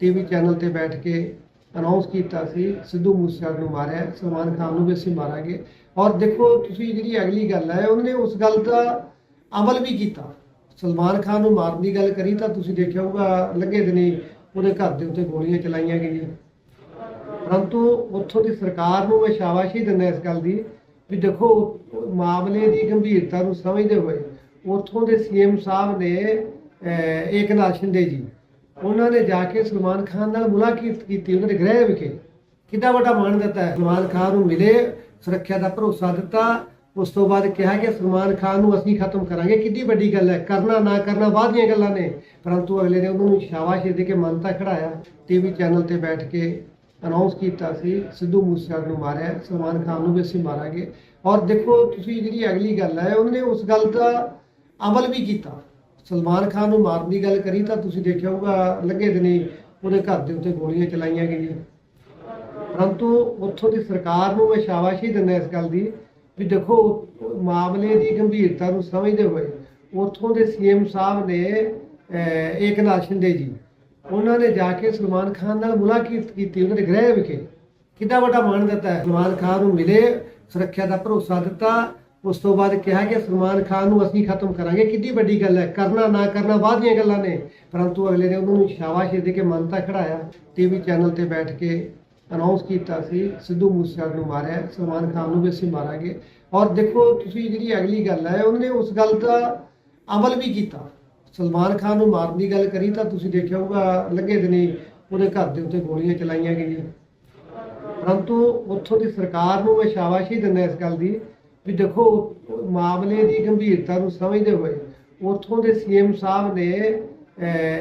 TV channel ਤੇ ਬੈਠ ਕੇ announce ਕੀਤਾ ਸੀ, ਸਿੱਧੂ ਮੂਸੇਵਾਲੇ ਨੂੰ ਮਾਰਿਆ, ਸਲਮਾਨ ਖਾਨ ਨੂੰ ਵੀ ਅਸੀਂ ਮਾਰਾਂਗੇ। ਔਰ ਦੇਖੋ, ਤੁਸੀਂ ਜਿਹੜੀ ਅਗਲੀ ਗੱਲ ਹੈ, ਉਹਨੇ ਉਸ ਗੱਲ ਦਾ ਅਮਲ ਵੀ ਕੀਤਾ। ਸਲਮਾਨ ਖਾਨ ਨੂੰ ਮਾਰਨ ਦੀ ਗੱਲ ਕਰੀ ਤਾਂ ਤੁਸੀਂ ਦੇਖਿਆ ਹੋਊਗਾ, ਲੱਗੇ ਦਿਨੀ ਉਹਦੇ ਘਰ ਦੇ ਉੱਤੇ ਗੋਲੀਆਂ ਚਲਾਈਆਂ ਗਈਆਂ। ਪਰੰਤੂ ਉੱਥੋਂ ਦੀ ਸਰਕਾਰ ਨੂੰ ਮੈਂ ਸ਼ਾਬਾਸ਼ੀ ਦਿੰਦਾ ਇਸ ਗੱਲ ਦੀ ਵੀ ਦੇਖੋ, ਮਾਮਲੇ ਦੀ ਗੰਭੀਰਤਾ ਨੂੰ ਸਮਝਦੇ ਹੋਏ ਉੱਥੋਂ ਦੇ ਸੀਐਮ ਸਾਹਿਬ ਨੇ ਏਕਨਾਥ ਸ਼ਿੰਦੇ ਜੀ ਉਹਨਾਂ ਨੇ ਜਾ ਕੇ ਸਲਮਾਨ ਖਾਨ ਨਾਲ ਮੁਲਾਕਾਤ ਕੀਤੀ, ਉਹਨਾਂ ਦੇ ਗ੍ਰਹਿ ਵਿਖੇ। ਕਿੰਨਾ ਵੱਡਾ ਮਾਣ ਦਿੱਤਾ ਹੈ। ਸਲਮਾਨ ਖਾਨ ਨੂੰ ਮਿਲੇ, ਸੁਰੱਖਿਆ ਦਾ ਭਰੋਸਾ ਦਿੱਤਾ। ਉਸ ਤੋਂ ਬਾਅਦ ਕਿਹਾ ਕਿ ਸਲਮਾਨ ਖਾਨ ਨੂੰ ਅਸੀਂ ਖਤਮ ਕਰਾਂਗੇ। ਕਿੰਨੀ ਵੱਡੀ ਗੱਲ ਹੈ। ਕਰਨਾ ਨਾ ਕਰਨਾ ਬਾਅਦ ਦੀਆਂ ਗੱਲਾਂ ਨੇ। ਪਰੰਤੂ ਅਗਲੇ ਨੇ ਉਹਨਾਂ ਨੂੰ ਸ਼ਾਬਾਸ਼ ਦੇ ਕੇ ਮੰਨਤਾ ਖੜਾਇਆ। ਟੀਵੀ ਚੈਨਲ ਤੇ ਬੈਠ ਕੇ ਅਨਾਉਂਸ ਕੀਤਾ ਸੀ। ਸਿੱਧੂ ਮੂਸੇਵਾਲੇ ਨੂੰ ਮਾਰਿਆ। ਸਲਮਾਨ ਖਾਨ ਨੂੰ ਵੀ ਅਸੀਂ ਮਾਰਾਂਗੇ। ਔਰ ਦੇਖੋ, ਤੁਸੀਂ ਜਿਹੜੀ ਅਗਲੀ ਗੱਲ ਹੈ, ਉਹਨੇ ਉਸ ਗੱਲ ਦਾ ਅਮਲ ਵੀ ਕੀਤਾ। ਸਲਮਾਨ ਖਾਨ ਨੂੰ ਮਾਰਨ ਦੀ ਗੱਲ ਕਰੀ ਤਾਂ ਤੁਸੀਂ ਦੇਖਿਆ ਹੋਊਗਾ, ਲੱਗੇ ਦਿਨੀ ਉਹਦੇ ਘਰ ਦੇ ਉੱਤੇ ਗੋਲੀਆਂ ਚਲਾਈਆਂ ਗਈਆਂ। ਪਰੰਤੂ ਉੱਥੋਂ ਦੀ ਸਰਕਾਰ ਨੂੰ ਮੈਂ ਸ਼ਾਬਾਸ਼ੀ ਦਿੰਦਾ ਇਸ ਗੱਲ ਦੀ ਵੀ ਦੇਖੋ, ਮਾਮਲੇ ਦੀ ਗੰਭੀਰਤਾ ਨੂੰ ਸਮਝਦੇ ਹੋਏ ਉੱਥੋਂ ਦੇ ਸੀਐਮ ਸਾਹਿਬ ਨੇ ਏਕਨਾਥ ਸ਼ਿੰਦੇ ਜੀ, ਉਹਨਾਂ ਨੇ ਜਾ ਕੇ ਸਲਮਾਨ ਖਾਨ ਨਾਲ ਮੁਲਾਕਾਤ ਕੀਤੀ ਉਹਨਾਂ ਦੇ ਗ੍ਰਹਿ ਵਿਖੇ। ਕਿੰਨਾ ਵੱਡਾ ਮਾਣ ਦਿੱਤਾ। ਹੈ ਸਲਮਾਨ ਖਾਨ ਨੂੰ ਮਿਲੇ, ਸੁਰੱਖਿਆ ਦਾ ਭਰੋਸਾ ਦਿੱਤਾ। ਉਸ ਤੋਂ ਬਾਅਦ ਕਿਹਾ ਕਿ ਸਲਮਾਨ ਖਾਨ ਨੂੰ ਅਸੀਂ ਖਤਮ ਕਰਾਂਗੇ। ਕਿੰਨੀ ਵੱਡੀ ਗੱਲ ਹੈ, ਕਰਨਾ, ਨਾ ਕਰਨਾ, ਬਾਅਦ ਦੀਆਂ ਗੱਲਾਂ ਨੇ। ਪਰੰਤੂ ਅਗਲੇ ਨੇ ਉਹਨਾਂ ਨੂੰ ਸ਼ਾਬਾਸ਼ ਦੇ ਕੇ ਮੰਨਤਾ ਖੜਾਇਆ। ਟੀਵੀ ਚੈਨਲ ਤੇ ਬੈਠ ਕੇ ਅਨਾਉਂਸ ਕੀਤਾ ਸੀ, ਸਿੱਧੂ ਮੂਸੇਵਾਲੇ ਨੂੰ ਮਾਰਿਆ, ਸਲਮਾਨ ਖਾਨ ਨੂੰ ਵੀ ਅਸੀਂ ਮਾਰਾਂਗੇ। ਔਰ ਦੇਖੋ, ਤੁਸੀਂ ਜਿਹੜੀ ਅਗਲੀ ਗੱਲ ਹੈ, ਉਹਨੇ ਉਸ ਗੱਲ ਦਾ ਅਮਲ ਵੀ ਕੀਤਾ। ਸਲਮਾਨ ਖਾਨ ਨੂੰ ਮਾਰਨ ਦੀ ਗੱਲ ਕਰੀ ਤਾਂ ਤੁਸੀਂ ਦੇਖਿਆ ਹੋਊਗਾ, ਲੱਗੇ ਦਿਨੀ ਉਹਦੇ ਘਰ ਦੇ ਉੱਤੇ ਗੋਲੀਆਂ ਚਲਾਈਆਂ ਗਈਆਂ। ਪਰੰਤੂ ਉੱਥੋਂ ਦੀ ਸਰਕਾਰ ਨੂੰ ਮੈਂ ਸ਼ਾਬਾਸ਼ੀ ਦਿੰਦਾ ਇਸ ਗੱਲ ਦੀ ਵੀ ਦੇਖੋ, ਮਾਮਲੇ ਦੀ ਗੰਭੀਰਤਾ ਨੂੰ ਸਮਝਦੇ ਹੋਏ ਉੱਥੋਂ ਦੇ ਸੀਐਮ ਸਾਹਿਬ ਨੇ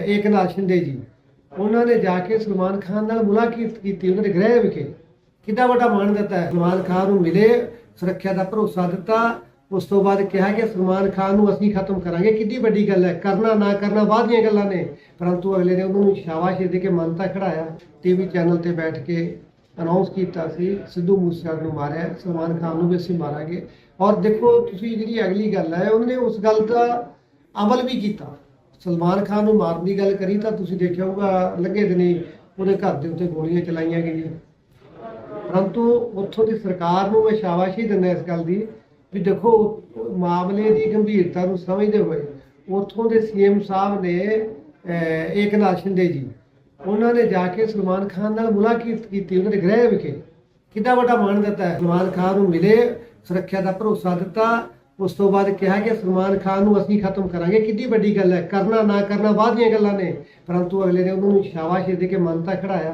ਏਕਨਾਥ ਸ਼ਿੰਦੇ ਜੀ, ਉਹਨਾਂ ਨੇ ਜਾ ਕੇ ਸਲਮਾਨ ਖਾਨ ਨਾਲ ਮੁਲਾਕਾਤ ਕੀਤੀ ਉਹਨਾਂ ਦੇ ਗ੍ਰਹਿ ਵਿਖੇ। ਕਿੰਨਾ ਵੱਡਾ ਮਾਣ ਦਿੱਤਾ ਹੈ। ਸਲਮਾਨ ਖਾਨ ਨੂੰ ਮਿਲੇ, ਸੁਰੱਖਿਆ ਦਾ ਭਰੋਸਾ ਦਿੱਤਾ। ਉਸ ਤੋਂ ਬਾਅਦ ਕਿਹਾ ਕਿ ਸਲਮਾਨ ਖਾਨ ਨੂੰ ਅਸੀਂ ਖਤਮ ਕਰਾਂਗੇ। ਕਿੰਨੀ ਵੱਡੀ ਗੱਲ ਹੈ। ਕਰਨਾ, ਨਾ ਕਰਨਾ, ਬਾਅਦ ਦੀਆਂ ਗੱਲਾਂ ਨੇ। ਪਰੰਤੂ ਅਗਲੇ ਨੇ ਉਹਨਾਂ ਨੂੰ ਸ਼ਾਬਾਸ਼ ਦੇ ਕੇ ਮੰਨਤਾ ਖੜਾਇਆ। ਟੀਵੀ ਚੈਨਲ ਤੇ ਬੈਠ ਕੇ ਅਨਾਉਂਸ ਕੀਤਾ ਸੀ, ਸਿੱਧੂ ਮੂਸੇਵਾਲੇ ਨੂੰ ਮਾਰਿਆ, ਸਲਮਾਨ ਖਾਨ ਨੂੰ ਵੀ ਅਸੀਂ ਮਾਰਾਂਗੇ। ਔਰ ਦੇਖੋ, ਤੁਸੀਂ ਜਿਹੜੀ ਅਗਲੀ ਗੱਲ ਹੈ, ਉਹਨੇ ਉਸ ਗੱਲ ਦਾ ਅਮਲ ਵੀ ਕੀਤਾ। ਸਲਮਾਨ ਖਾਨ ਨੂੰ ਮਾਰਨ ਦੀ ਗੱਲ ਕਰੀ ਤਾਂ ਤੁਸੀਂ ਦੇਖਿਆ ਹੋਊਗਾ, ਲੱਗੇ ਦਿਨੀ ਉਹਦੇ ਘਰ ਦੇ ਉੱਤੇ ਗੋਲੀਆਂ ਚਲਾਈਆਂ ਗਈਆਂ। ਪਰੰਤੂ ਉੱਥੋਂ ਦੀ ਸਰਕਾਰ ਨੂੰ ਮੈਂ ਸ਼ਾਬਾਸ਼ੀ ਦਿੰਦਾ ਇਸ ਗੱਲ ਦੀ ਵੀ ਦੇਖੋ, ਮਾਮਲੇ ਦੀ ਗੰਭੀਰਤਾ ਨੂੰ ਸਮਝਦੇ ਹੋਏ ਉੱਥੋਂ ਦੇ ਸੀਐਮ ਸਾਹਿਬ ਨੇ ਏਕਨਾਥ ਸ਼ਿੰਦੇ ਜੀ ਉਹਨਾਂ ਨੇ ਜਾ ਕੇ ਸਲਮਾਨ ਖਾਨ ਨਾਲ ਮੁਲਾਕਾਤ ਕੀਤੀ, ਉਹਨਾਂ ਦੇ ਗ੍ਰਹਿ ਵਿਖੇ। ਕਿੰਨਾ ਵੱਡਾ ਮਾਣ ਦਿੱਤਾ ਹੈ। ਸਲਮਾਨ ਖਾਨ ਨੂੰ ਮਿਲੇ, ਸੁਰੱਖਿਆ ਦਾ ਭਰੋਸਾ ਦਿੱਤਾ। ਉਸ ਤੋਂ ਬਾਅਦ ਕਿਹਾ ਕਿ ਸਲਮਾਨ ਖਾਨ ਨੂੰ ਅਸੀਂ ਖਤਮ ਕਰਾਂਗੇ। ਕਿੰਨੀ ਵੱਡੀ ਗੱਲ ਹੈ। ਕਰਨਾ, ਨਾ ਕਰਨਾ ਬਾਅਦ ਦੀਆਂ ਗੱਲਾਂ ਨੇ। ਪਰੰਤੂ ਅਗਲੇ ਨੇ ਉਹਨਾਂ ਨੂੰ ਸ਼ਾਬਾਸ਼ ਦੇ ਕੇ ਮੰਨਤਾ ਖੜਾਇਆ